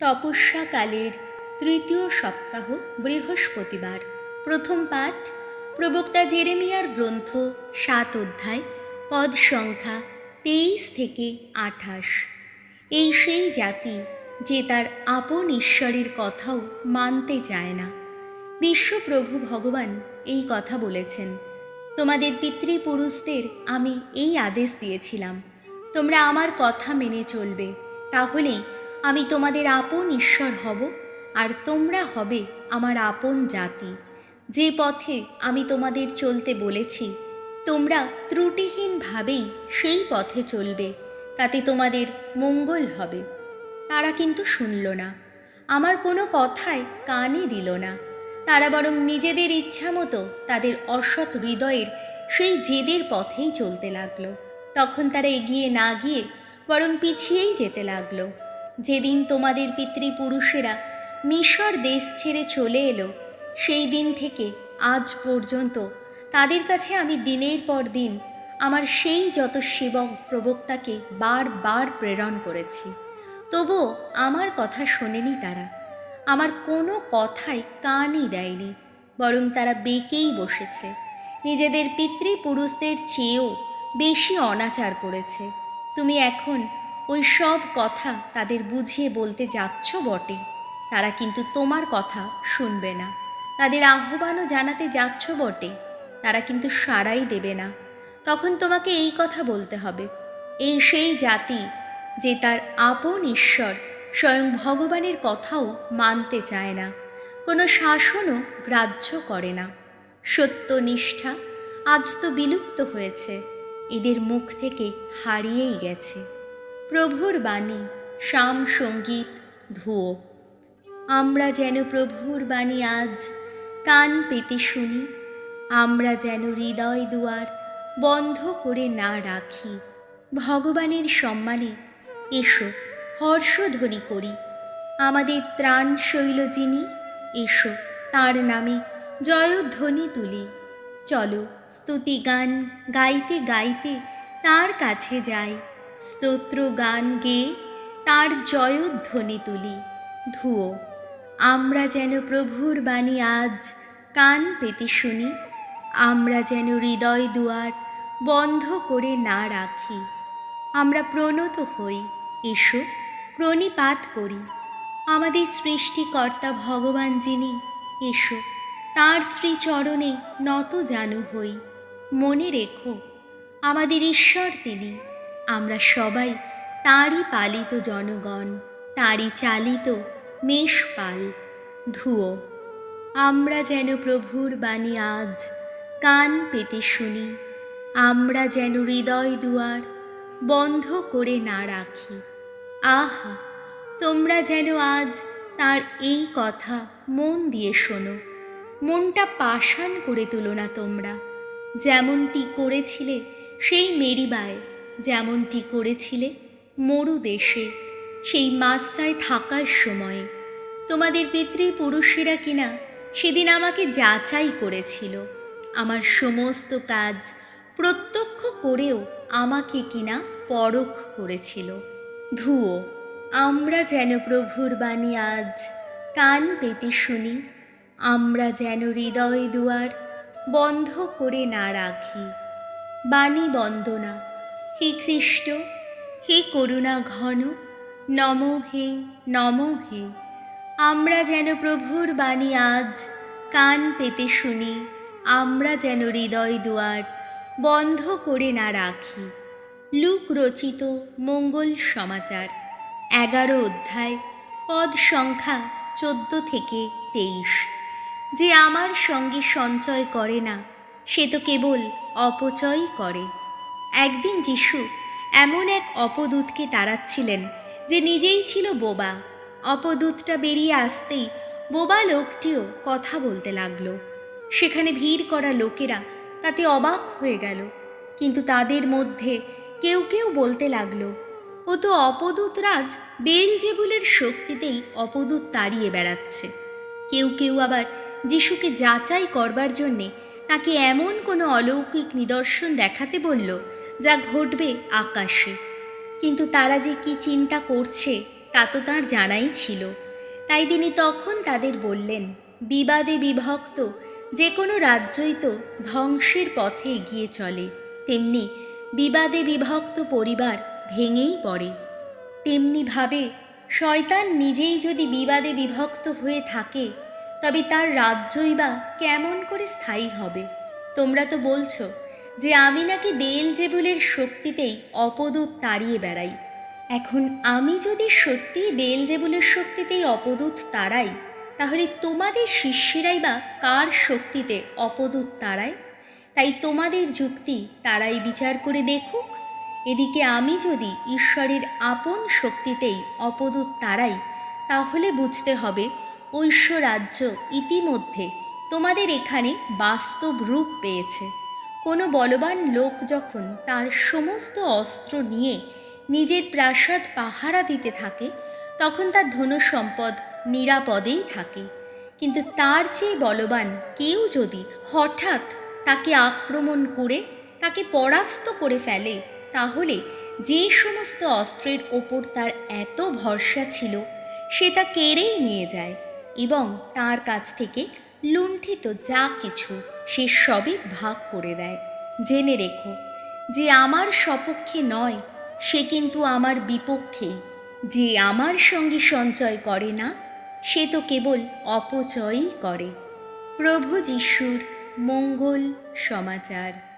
তপস্যাকালের তৃতীয় সপ্তাহ বৃহস্পতিবার। প্রথম পাঠ, প্রবক্তা জেরেমিয়ার গ্রন্থ, সাত অধ্যায়, পদ সংখ্যা তেইশ থেকে আঠাশ। এই সেই জাতি যে তার আপন ঈশ্বরের কথাও মানতে চায় না। বিশ্বপ্রভু ভগবান এই কথা বলেছেন, তোমাদের পিতৃপুরুষদের আমি এই আদেশ দিয়েছিলাম, তোমরা আমার কথা মেনে চলবে তাহলেই আমি তোমাদের আপন ঈশ্বর হব, আর তোমরা হবে আমার আপন জাতি। যে পথে আমি তোমাদের চলতে বলেছি, তোমরা ত্রুটিহীনভাবেই সেই পথে চলবে, তাতে তোমাদের মঙ্গল হবে। তারা কিন্তু শুনল না, আমার কোনো কথায় কানই দিল না। তারা বরং নিজেদের ইচ্ছা মতো তাদের অসৎ হৃদয়ের সেই জেদের পথেই চলতে লাগল। তখন তারা এগিয়ে না গিয়ে বরং পিছিয়েই যেতে লাগল। যেদিন তোমাদের পিতৃপুরুষেরা মিশর দেশ ছেড়ে চলে এলো, সেই দিন থেকে আজ পর্যন্ত তাদের কাছে আমি দিনের পর দিন আমার সেই যত সেবক প্রবক্তাকে বারবার প্রেরণ করেছি। তবুও আমার কথা শোনেনি তারা। আমার কোনো কথাই কানই দেয়নি, বরং তারা বেঁকেই বসেছে। নিজেদের পিতৃপুরুষদের চেয়েও বেশি অনাচার করেছে। তুমি এখন ওই সব কথা তাদের বুঝিয়ে বলতে যাচ্ছ বটে। তারা কিন্তু তোমার কথা শুনবে না। তাদের আহ্বানও জানাতে যাচ্ছ বটে। তারা কিন্তু সাড়াই দেবে না। তখন তোমাকে এই কথা বলতে হবে। এই সেই জাতি যে তার আপন ঈশ্বর স্বয়ং ভগবানের কথাও মানতে চায় না। কোনো শাসনও গ্রাহ্য করে না। সত্য নিষ্ঠা আজ তো বিলুপ্ত হয়েছে। এদের মুখ থেকে হারিয়েই গেছে। প্রভুর বাণী শাম সংগীত ধুয়ো আমরা যেন প্রভুর বাণী আজ কান পেতে শুনি, আমরা যেন হৃদয় দুয়ার বন্ধ করে না রাখি। ভগবানের সম্মানে এসো, হর্ষধ্বনি করি। আমাদের ত্রাণ শৈল যিনি, এসো, তার নামে জয়ধ্বনি তুলি। চলো, স্তুতি গান গাইতে গাইতে তার কাছে যাই। স্তোত্র গান গেয়ে তার জয়ধ্বনি তুলি। ধুয়ো আমরা যেন প্রভুর বাণী আজ কান পেতে শুনি। আমরা যেন হৃদয় দুয়ার বন্ধ করে না রাখি। আমরা প্রণত হই, এসো, প্রণিপাত করি। আমাদের সৃষ্টিকর্তা ভগবান যিনি, এসো, তাঁর শ্রীচরণে নত জানু হই। মনে রেখো, আমাদের ঈশ্বর তিনি। আমরা সবাই তাঁরই পালিত জনগণ, তাঁরই চালিত মেষপাল। ধুয়ো, আমরা যেন প্রভুর বাণী আজ কান পেতে শুনি, আমরা যেন হৃদয় দুয়ার বন্ধ করে না রাখি। আহা, তোমরা যেন আজ তার এই কথা মন দিয়ে শোনো, মনটা পাষাণ করে তুলো না তোমরা। যেমনটি করেছিলে সেই মেরিবায় যেমনটি করেছিলে মরু দেশে, সেই মাসায় থাকার সময়ে। তোমাদের পিতৃপুরুষেরা কিনা সেদিন আমাকে যাচাই করেছিল। আমার সমস্ত কাজ প্রত্যক্ষ করেও আমাকে কিনা পরখ করেছিল। ধুয়ো আমরা যেন প্রভুর বাণী আজ কান পেতে শুনি, আমরা যেন হৃদয় দুয়ার বন্ধ করে না রাখি। বাণী বন্দনা হে খ্রিস্ট হে করুণা ঘন, নম হে নম হে। আমরা যেন প্রভুর বাণী আজ কান পেতে শুনি, আমরা যেন হৃদয় দুয়ার বন্ধ করে না রাখি। লুক রচিত মঙ্গল সমাচার, এগারো অধ্যায়, পদ সংখ্যা চোদ্দ থেকে তেইশ। যে আমার সঙ্গে সঞ্চয় করে না, সে তো কেবল অপচয় করে। একদিন যিশু এমন এক অপদূতকে তাড়াচ্ছিলেন যে নিজেই ছিল বোবা। অপদূতটা বেরিয়ে আসতেই বোবা লোকটিও কথা বলতে লাগল। সেখানে ভিড় করা লোকেরা তাতে অবাক হয়ে গেল। কিন্তু তাদের মধ্যে কেউ কেউ বলতে লাগল, ও তো অপদূত রাজ, বেলজেবুলের শক্তিতেই অপদূত তাড়িয়ে বেড়াচ্ছে। কেউ কেউ আবার যিশুকে যাচাই করবার জন্যে তাকে এমন কোনো অলৌকিক নিদর্শন দেখাতে বলল যা ঘটবে আকাশে। কিন্তু তারা যে কি চিন্তা করছে, তা তো তাঁর জানাই ছিল। তাই তিনি তখন তাদের বললেন, বিবাদে বিভক্ত, যে কোনো রাজ্যই তো ধ্বংসের পথে এগিয়ে চলে। তেমনি বিবাদে বিভক্ত পরিবার ভেঙেই পড়ে। তেমনিভাবে শয়তান নিজেই যদি বিবাদে বিভক্ত হয়ে থাকে, তবে তার রাজ্যই বা কেমন করে স্থায়ী হবে? তোমরা তো বলছো যে আমি নাকি বেল জেবুলের শক্তিতেই অপদূত তাড়িয়ে বেড়াই। এখন আমি যদি সত্যি বেল জেবুলের শক্তিতেই অপদূত তাড়াই, তাহলে তোমাদের শিষ্যেরাই বা কার শক্তিতে অপদূত তাড়ায়? তাই তোমাদের যুক্তি তারাই বিচার করে দেখুক। এদিকে আমি যদি ঈশ্বরের আপন শক্তিতেই অপদূত তাড়াই, তাহলে বুঝতে হবে ঐশ্বরাজ্য ইতিমধ্যে তোমাদের এখানে বাস্তব রূপ পেয়েছে। কোনো বলবান লোক যখন তার সমস্ত অস্ত্র নিয়ে নিজের প্রাসাদ পাহারা দিতে থাকে, তখন তার ধন সম্পদ নিরাপদেই থাকে। কিন্তু তার চেয়ে বলবান কেউ যদি হঠাৎ তাকে আক্রমণ করে, তাকে পরাস্ত করে ফেলে, তাহলে যে সমস্ত অস্ত্রের ওপর তার এত ভরসা ছিল, সে তা কেড়েই নিয়ে যায় এবং তার কাছ থেকে লুণ্ঠিত যা কিছু সে সবই ভাগ করে দেয়। জেনে রেখো যে আমার সপক্ষে নয়, সে কিন্তু আমার বিপক্ষে। যে আমার সঙ্গে সঞ্চয় করে না, সে তো কেবল অপচয়ই করে। প্রভু যিশুর মঙ্গল সমাচার।